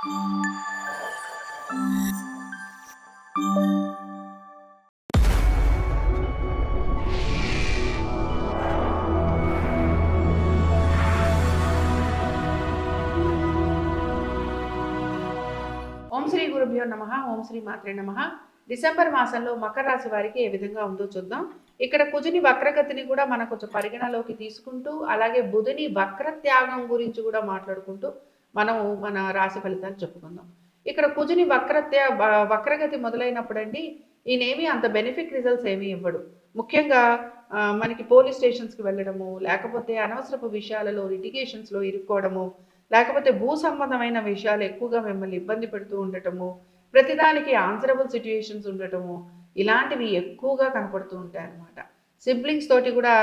ఓం శ్రీ గురుభ్యో నమ ఓం శ్రీ మాత్రే నమ. డిసెంబర్ మాసంలో మకర రాశి వారికి ఏ విధంగా ఉందో చూద్దాం. ఇక్కడ కుజుని వక్రగతిని కూడా మనం కొంచెం పరిగణలోకి తీసుకుంటూ అలాగే బుధుని వక్ర త్యాగం గురించి కూడా మాట్లాడుకుంటూ మనము మన రాశి ఫలితాలు చెప్పుకుందాం. ఇక్కడ కుజుని వక్రత్యా వక్రగతి మొదలైనప్పుడండి ఈయనేమి అంత బెనిఫిట్ రిజల్ట్స్ ఏమీ ఇవ్వడు. ముఖ్యంగా మనకి పోలీస్ స్టేషన్స్కి వెళ్ళడము లేకపోతే అనవసరపు విషయాలలో లిటిగేషన్స్లో ఇరుక్కోవడము లేకపోతే భూ సంబంధమైన విషయాలు ఎక్కువగా మిమ్మల్ని ఇబ్బంది పెడుతూ ఉండటము ప్రతిదానికి ఆన్సరబుల్ సిచ్యుయేషన్స్ ఉండటము ఇలాంటివి ఎక్కువగా కనపడుతూ ఉంటాయి అన్నమాట. సిబ్లింగ్స్ తోటి కూడా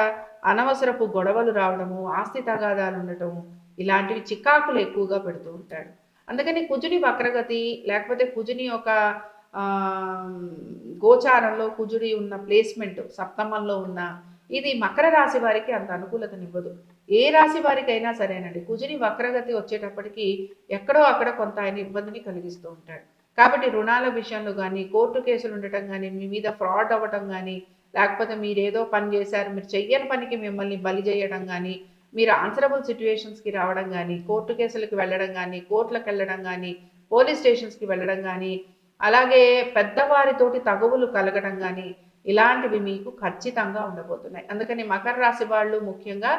అనవసరపు గొడవలు రావడము ఆస్తి తగాదాలు ఉండటము ఇలాంటివి చికాకులు ఎక్కువగా పెడుతూ ఉంటాడు. అందుకని కుజుని వక్రగతి లేకపోతే కుజుని ఒక గోచారంలో కుజుడి ఉన్న ప్లేస్మెంట్ సప్తమంలో ఉన్న ఇది మకర రాశి వారికి అంత అనుకూలతనివ్వదు. ఏ రాశి వారికైనా సరేనండి కుజుని వక్రగతి వచ్చేటప్పటికి ఎక్కడో అక్కడ కొంత ఆయన ఇబ్బందిని కలిగిస్తూ ఉంటాడు. కాబట్టి రుణాల విషయంలో కానీ కోర్టు కేసులు ఉండటం కానీ మీ మీద ఫ్రాడ్ అవ్వటం కానీ లేకపోతే మీరు ఏదో పని చేశారు మీరు చెయ్యని పనికి మిమ్మల్ని బలి చేయడం కానీ మీరు ఆన్సరబుల్ సిచ్యువేషన్స్కి రావడం కానీ కోర్టు కేసులకు వెళ్ళడం కానీ కోర్టులకు వెళ్ళడం కానీ పోలీస్ స్టేషన్స్కి వెళ్ళడం కానీ అలాగే పెద్దవారితోటి తగువులు కలగడం కానీ ఇలాంటివి మీకు ఖచ్చితంగా ఉండబోతున్నాయి. అందుకని మకర రాశి వాళ్ళు ముఖ్యంగా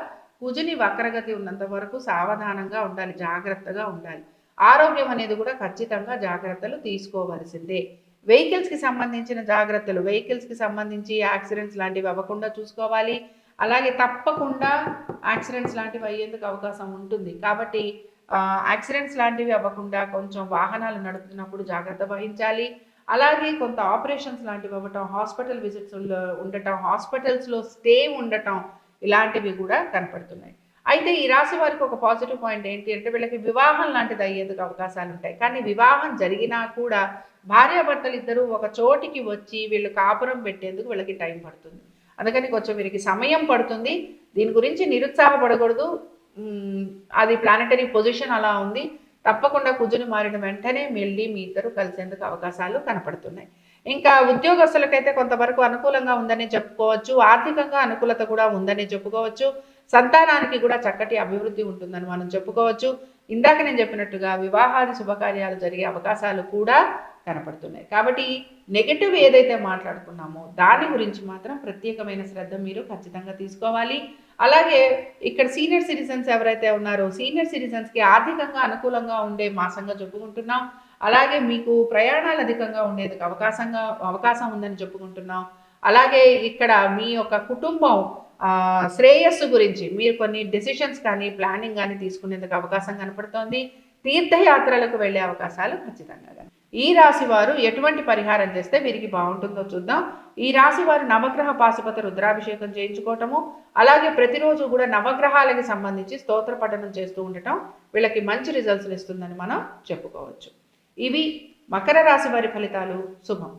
కుజుని వక్రగతి ఉన్నంత వరకు సావధానంగా ఉండాలి జాగ్రత్తగా ఉండాలి. ఆరోగ్యం అనేది కూడా ఖచ్చితంగా జాగ్రత్తలు తీసుకోవలసిందే. వెహికల్స్కి సంబంధించిన జాగ్రత్తలు వెహికల్స్కి సంబంధించి యాక్సిడెంట్స్ లాంటివి అవ్వకుండా చూసుకోవాలి. అలాగే తప్పకుండా యాక్సిడెంట్స్ లాంటివి అయ్యేందుకు అవకాశం ఉంటుంది. కాబట్టి యాక్సిడెంట్స్ లాంటివి అవ్వకుండా కొంచెం వాహనాలు నడుపుతున్నప్పుడు జాగ్రత్త వహించాలి. అలాగే కొంత ఆపరేషన్స్ లాంటివి అవ్వటం హాస్పిటల్ విజిట్స్ ఉండటం హాస్పిటల్స్లో స్టే ఉండటం ఇలాంటివి కూడా కనపడుతున్నాయి. అయితే ఈ రాశి వారికి ఒక పాజిటివ్ పాయింట్ ఏంటి అంటే వీళ్ళకి వివాహం లాంటిది అయ్యేందుకు అవకాశాలు ఉంటాయి. కానీ వివాహం జరిగినా కూడా భార్యాభర్తలు ఇద్దరు ఒక చోటికి వచ్చి వీళ్ళు కాపురం పెట్టేందుకు వీళ్ళకి టైం పడుతుంది. అందుకని కొంచెం వీరికి సమయం పడుతుంది. దీని గురించి నిరుత్సాహపడకూడదు. అది ప్లానటరీ పొజిషన్ అలా ఉంది. తప్పకుండా కుజుని మారిన వెంటనే మళ్ళీ మీ ఇద్దరు కలిసేందుకు అవకాశాలు కనపడుతున్నాయి. ఇంకా ఉద్యోగస్తులకైతే కొంతవరకు అనుకూలంగా ఉందని చెప్పుకోవచ్చు. ఆర్థికంగా అనుకూలత కూడా ఉందని చెప్పుకోవచ్చు. సంతానానికి కూడా చక్కటి అభివృద్ధి ఉంటుందని మనం చెప్పుకోవచ్చు. ఇందాక నేను చెప్పినట్టుగా వివాహాది శుభకార్యాలు జరిగే అవకాశాలు కూడా కనపడుతున్నాయి. కాబట్టి నెగటివ్ ఏదైతే మాట్లాడుకున్నామో దాని గురించి మాత్రం ప్రత్యేకమైన శ్రద్ధ మీరు ఖచ్చితంగా తీసుకోవాలి. అలాగే ఇక్కడ సీనియర్ సిటిజన్స్ ఎవరైతే ఉన్నారో సీనియర్ సిటిజన్స్కి ఆర్థికంగా అనుకూలంగా ఉండే మాసంగా చెప్పుకుంటున్నాం. అలాగే మీకు ప్రయాణాలు అధికంగా ఉండేందుకు అవకాశంగా అవకాశం ఉందని చెప్పుకుంటున్నాం. అలాగే ఇక్కడ మీ యొక్క కుటుంబం శ్రేయస్సు గురించి మీరు కొన్ని డెసిషన్స్ కానీ ప్లానింగ్ కానీ తీసుకునేందుకు అవకాశం కనపడుతోంది. తీర్థయాత్రలకు వెళ్ళే అవకాశాలు ఖచ్చితంగా ఈ రాశి వారు ఎటువంటి పరిహారం చేస్తే వీరికి బాగుంటుందో చూద్దాం. ఈ రాశి వారు నవగ్రహ పాశుపత రుద్రాభిషేకం చేయించుకోవటము అలాగే ప్రతిరోజు కూడా నవగ్రహాలకి సంబంధించి స్తోత్ర పఠనం చేస్తూ ఉండటం వీళ్ళకి మంచి రిజల్ట్స్ ఇస్తుందని మనం చెప్పుకోవచ్చు. ఇవి మకర రాశి వారి ఫలితాలు. శుభం.